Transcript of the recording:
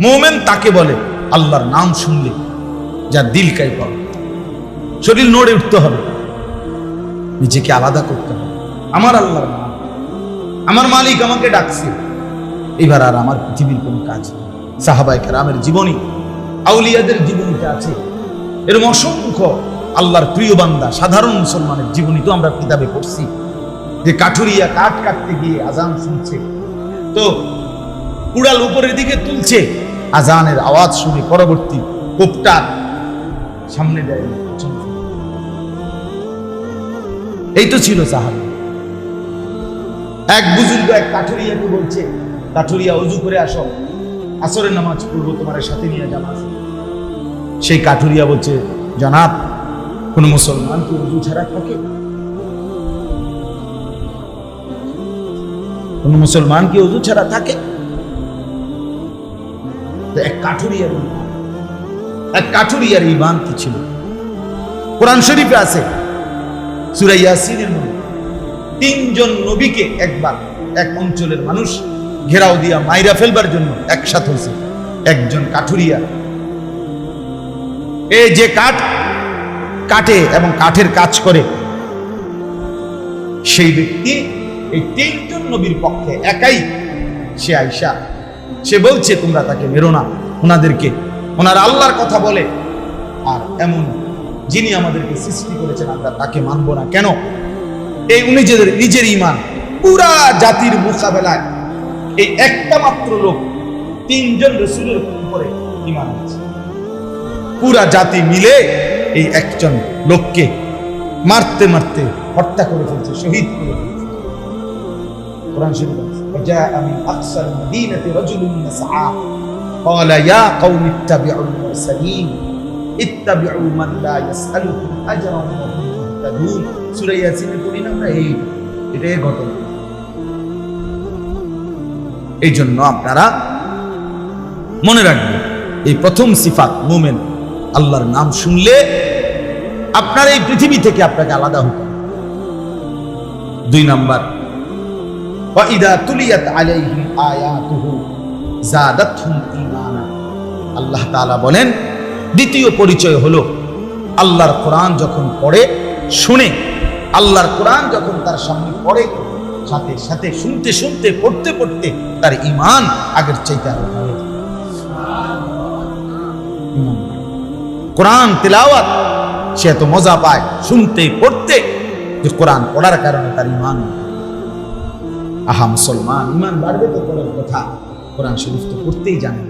মোমেন তাকে বলে, আল্লাহর নাম শুনলে যা দিল কাই পাবে। শরীর নড়ে উঠতে হবে। নিজেকে আলাদা করতে হবে। আমার আল্লাহর নাম। আমার মালিক আমাকে ডাকছে। এবার আর আমার পৃথিবীর কোনো কাজ সাহাবাই কেরামের জীবনী, আউলিয়াদের জীবনীতে আছে। এরকম অসংখ্য আল্লাহর প্রিয় বান্দা, সাধারণ মুসলমানের জীবনী তো আমরা কিতাবে পড়ছি। যে কাঠুরিয়া কাঠ কাটতে গিয়ে আজান শুনছে। তো কুড়াল উপরের দিকে তুলছে। আজানের আওয়াজ শুনে পরবর্তী কোপটা সামনে দেয়। এই তো ছিল সাহাবি এক বুজুর্গ এক কাঠুরিয়াকে বলছে, কাঠুরিয়া, অজু করে আসো। আসরের নামাজ পড়ব, তোমার সাথে নিয়ে জামাজ সেই কাঠুরিয়া বলছে, জনাব, কোন মুসলমান কি অজু ছাড়া থাকে? কোন মুসলমান কি অজু ছাড়া থাকে? এক কাঠুরিয়ার এক কাঠুরিয়ার ইমান কি ছিল? কোরআন শরীফে আছে মধ্যে, তিনজন নবীকে একবার এক অঞ্চলের মানুষ ঘেরাও দিয়া মাইরা ফেলবার জন্য হয়েছে, একজন কাঠুরিয়া। এ যে কাঠ কাটে এবং কাঠের কাজ করে, সেই ব্যক্তি, এই তিনজন নবীর পক্ষে একাই সে আইসা সে বলছে, তোমরা তাকে মেরো না, ওনাদেরকে। ওনার আল্লাহর কথা বলে। আর এমন যিনি আমাদেরকে সৃষ্টি করেছেন, আমরা তাকে মানব না। কেন? এই যে নিজের ইমান পুরা জাতির মোকাবেলায় এই একটা মাত্র লোক, তিনজন রসুলের উপরে ইমান আছে পুরা জাতি মিলে এই একজন লোককে মারতে মারতে হত্যা করে ফেলছে, শহীদ করে ফেলছে। কোরআন শরীফ وجاء من أقصى المدينة رجل يسعى قال يا قوم اتبعوا المرسلين اتبعوا من لا يسألكم أجرا وهم مهتدون সূরা ইয়াসিনে পড়ি না আমরা এই এটাই ঘটনা এই জন্য আপনারা মনে রাখবেন এই প্রথম সিফাত মোমেন আল্লাহর নাম শুনলে আপনার এই পৃথিবী থেকে আপনাকে আলাদা হতে হবে। দুই নাম্বার وَإِذَا تُلِيَتْ عَلَيْهِمْ آيَاتُهُ زَادَتْهُمْ إِيمَانًا আল্লাহ তাআলা বলেন দ্বিতীয় পরিচয় হলো আল্লাহর কোরআন যখন পড়ে শুনে আল্লাহর কোরআন যখন তার সামনে পড়ে সাথে সাথে শুনতে শুনতে পড়তে পড়তে তার ইমান আগের চাইতে আরো বাড়ে যায়। ইমান বাড়ে। কোরআন তেলাওয়াত সে এত মজা পায় শুনতে পড়তে যে কোরআন পড়ার কারণে তার ইমান বাড়ে। আহা মুসলমান ইমান বাড়বে তো পরের কথা। কোরআন শরীফ তো পড়তেই জানে না